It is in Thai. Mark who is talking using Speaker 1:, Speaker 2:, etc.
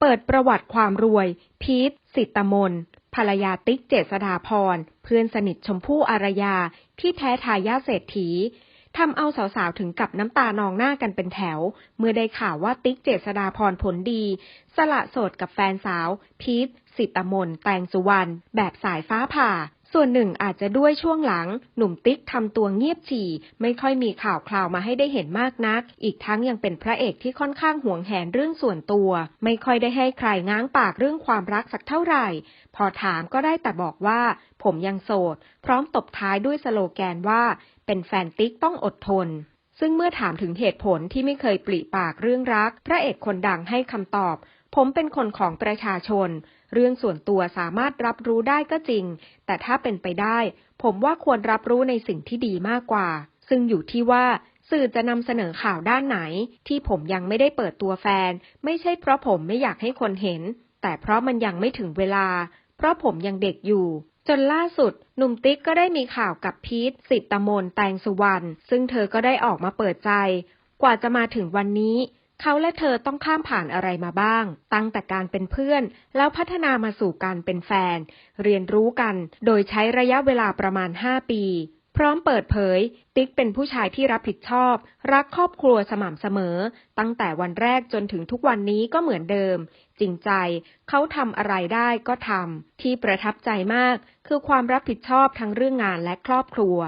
Speaker 1: เปิดประวัติความรวย พีทสิตมนภรรยาติ๊กเจษดาพร เพื่อนสนิทชมพู่อารยา ที่แท้ทายาเศรษฐีทำเอาสาวๆ ถึงกับน้ำตานองหน้ากันเป็นแถว เมื่อได้ข่าวว่าติ๊กเจษดาพรผลดี สละโสดกับแฟนสาว พีทสิตมนแตงสุวรรณแบบสายฟ้าผ่า ส่วนหนึ่งอาจจะด้วยช่วงหลัง หนุ่มติ๊กทำตัวเงียบฉี่ ไม่ค่อยมีข่าวคราวมาให้ได้เห็นมากนัก อีกทั้งยังเป็นพระเอกที่ค่อนข้างห่วงแหนเรื่องส่วนตัว ไม่ค่อยได้ให้ใครง้างปากเรื่องความรักสักเท่าไหร่ พอถามก็ได้แต่บอกว่า ผมยังโสด พร้อมตบท้ายด้วยสโลแกนว่า เป็นแฟนติ๊กต้องอดทน ซึ่งเมื่อถามถึงเหตุผลที่ไม่เคยปริปากเรื่องรัก พระเอกคนดังให้คำตอบ ผมเป็นคนของประชาชน เรื่องส่วนตัวสามารถรับรู้ได้ก็จริง แต่ถ้าเป็นไปได้ ผมว่าควรรับรู้ในสิ่งที่ดีมากกว่า ซึ่งอยู่ที่ว่าสื่อจะนำเสนอข่าวด้านไหน ที่ผมยังไม่ได้เปิดตัวแฟน ไม่ใช่เพราะผมไม่อยากให้คนเห็น แต่เพราะมันยังไม่ถึงเวลา เพราะผมยังเด็กอยู่ จนล่าสุด หนุ่มติ๊กก็ได้มีข่าวกับพีทสิทตมนแตงสุวรรณซึ่งเธอก็ได้ออกมาเปิดใจ กว่าจะมาถึงวันนี้ เขาและเธอต้องข้ามผ่านอะไรมาบ้าง ตั้งแต่การเป็นเพื่อน แล้วพัฒนามาสู่การเป็นแฟน เรียนรู้กัน โดยใช้ระยะเวลาประมาณ 5 ปี พร้อมเปิดเผย ติ๊กเป็นผู้ชายที่รับผิดชอบ รักครอบครัวสม่ำเสมอ ตั้งแต่วันแรกจนถึงทุกวันนี้ก็เหมือนเดิม จริงใจ เขาทำอะไรได้ก็ทำที่ประทับใจมาก คือความรับผิดชอบทั้งเรื่องงานและครอบครัว